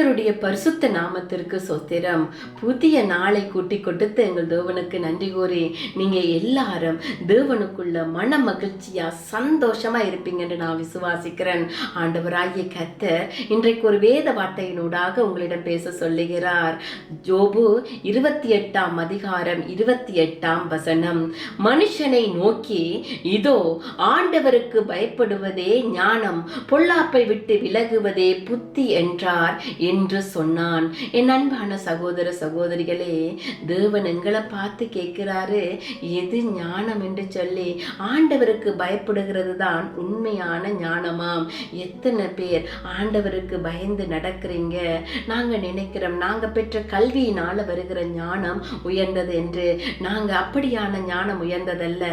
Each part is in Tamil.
கர்த்தருடைய பரிசுத்த நாமத்திற்கு சொத்திரம் புதிய நாளை கூட்டி கொடுத்து எங்கள் தேவனுக்கு நன்றி கூறி நீங்கள் எல்லாரும் தேவனுக்குள்ள மன மகிழ்ச்சியாக சந்தோஷமாக இருப்பீங்கன்னு நான் விசுவாசிக்கிறேன். ஆண்டவராகிய கர்த்தர் இன்றைக்கு ஒரு வேத வார்த்தையினூடாக உங்களிடம் பேச சொல்லுகிறார். ஜோபு இருபத்தி எட்டாம் அதிகாரம் இருபத்தி எட்டாம் வசனம். மனுஷனை நோக்கி இதோ ஆண்டவருக்கு பயப்படுவதே ஞானம் பொல்லாப்பை விட்டு விலகுவதே புத்தி என்றார். என்று சொன்னான். என் அன்பான சகோதர சகோதரிகளே தேவன் எங்களை பார்த்து கேட்கிறாரு. எது ஞானம் என்று சொல்லி ஆண்டவருக்கு பயப்படுகிறது தான் உண்மையான ஞானமாம். எத்தனை பேர் ஆண்டவருக்கு பயந்து நடக்கிறீங்க? நாங்கள் நினைக்கிறோம் நாங்கள் பெற்ற கல்வியினால வருகிற ஞானம் உயர்ந்தது என்று. நாங்கள் அப்படியான ஞானம் உயர்ந்ததல்ல.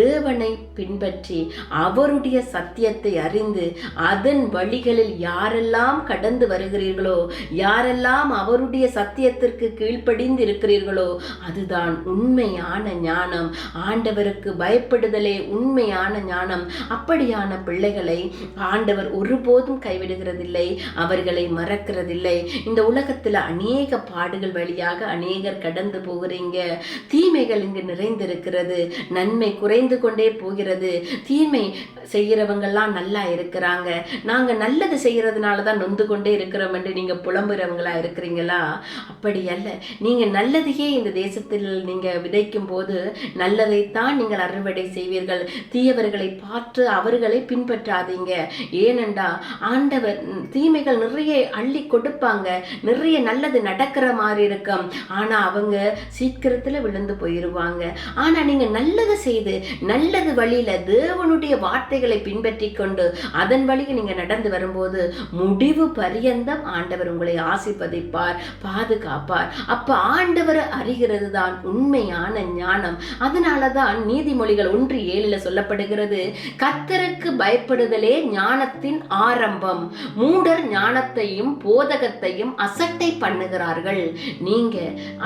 தேவனை பின்பற்றி அவருடைய சத்தியத்தை அறிந்து அதன் வழிகளில் யாரெல்லாம் கடந்து வருகிறீர்களோ யாரெல்லாம் அவருடைய சத்தியத்திற்கு கீழ்ப்படிந்து இருக்கிறீர்களோ அதுதான் உண்மையான ஞானம். ஆண்டவருக்கு பயப்படுதலே உண்மையான ஞானம். அப்படியான பிள்ளைகளை ஆண்டவர் ஒருபோதும் கைவிடுகிறதில்லை அவர்களை மறக்கிறதில்லை. இந்த உலகத்துல அநேக பாடுகள் வழியாக அநேகர் கடந்து போகிறீங்க. தீமைகள் இங்கு நிறைந்திருக்கிறது. நன்மை குறைந்து கொண்டே போகிறது. தீமை செய்கிறவங்கெல்லாம் நல்லா இருக்கிறாங்க. நாங்க நல்லது செய்கிறதுனால தான் நொந்து கொண்டே இருக்கிறோம் என்று நீங்கள் புலம்புறவங்களா இருக்கிறீங்களா? அப்படி அல்ல. நீங்கள் நல்லதையே இந்த தேசத்தில் நீங்கள் விதைக்கும் போது நல்லதைத்தான் நீங்கள் அறுவடை செய்வீர்கள். தீயவர்களை பார்த்து அவர்களை பின்பற்றாதீங்க. ஏனென்றா ஆண்டவர் தீமைகள் நிறைய அள்ளி கொடுப்பாங்க. நிறைய நல்லது நடக்கிற மாதிரி இருக்கும். ஆனால் அவங்க சீக்கிரத்தில் விழுந்து போயிடுவாங்க ஆனால் நீங்கள் நல்லது செய்து நல்லது வழியில் தேவனுடைய வார்த்தைகளை பின்பற்றி கொண்டு அதன் வழியில் நீங்கள் நடந்து வரும்போது முடிவு பரியந்தம் ஆண்ட ஆண்டவர் உங்களை ஆசிர்வதிப்பார் பாதுகாப்பார். அப்ப ஆண்டவர் அறிகிறது தான் உண்மையான ஞானம். அதனால தான் நீதிமொழிகள் ஒன்று ஏழுல சொல்லப்படுகிறது கத்தருக்கு பயப்படுதலே ஞானத்தின் ஆரம்பம். மூடர் ஞானத்தையும் போதகத்தையும் அசட்டை பண்ணுகிறார்கள். நீங்க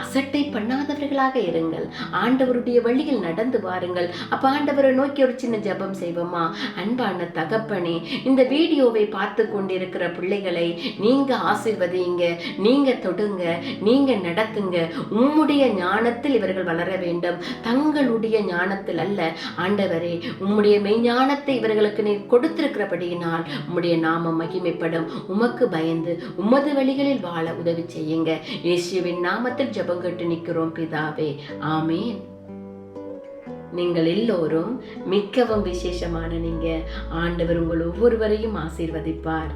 அசட்டை பண்ணாதவர்களாக இருங்கள். ஆண்டவருடைய வழியில் நடந்து வாருங்கள். அப்ப ஆண்டவரை நோக்கி ஒரு சின்ன ஜபம் செய்வோமா? அன்பான தகப்பனே இந்த வீடியோவை பார்த்து கொண்டிருக்கிற பிள்ளைகளை நீங்க ஆசிர்வதியுங்க. நீங்க தொடுங்க நீங்க நடத்துங்க. உம்முடைய ஞானத்தில் இவர்கள் வளர வேண்டும். தங்களுடைய ஞானத்தில் அல்ல. ஆண்டவரே உம்முடைய மெய்ஞானத்தை இவர்களுக்கு நீர் கொடுத்திருக்கிறபடியினால் உம்முடைய நாமம் மகிமைப்படும். உமக்கு பயந்து உமது வழிகளில் வாழ உதவி செய்யுங்க. இயேசுவின் நாமத்தில் ஜெபம் கட்டு நிற்கிறோம் பிதாவே. ஆமேன். நீங்கள் எல்லோரும் மிக்கவும் விசேஷமான நீங்க. ஆண்டவர் உங்கள் ஒவ்வொருவரையும் ஆசீர்வதிப்பார்.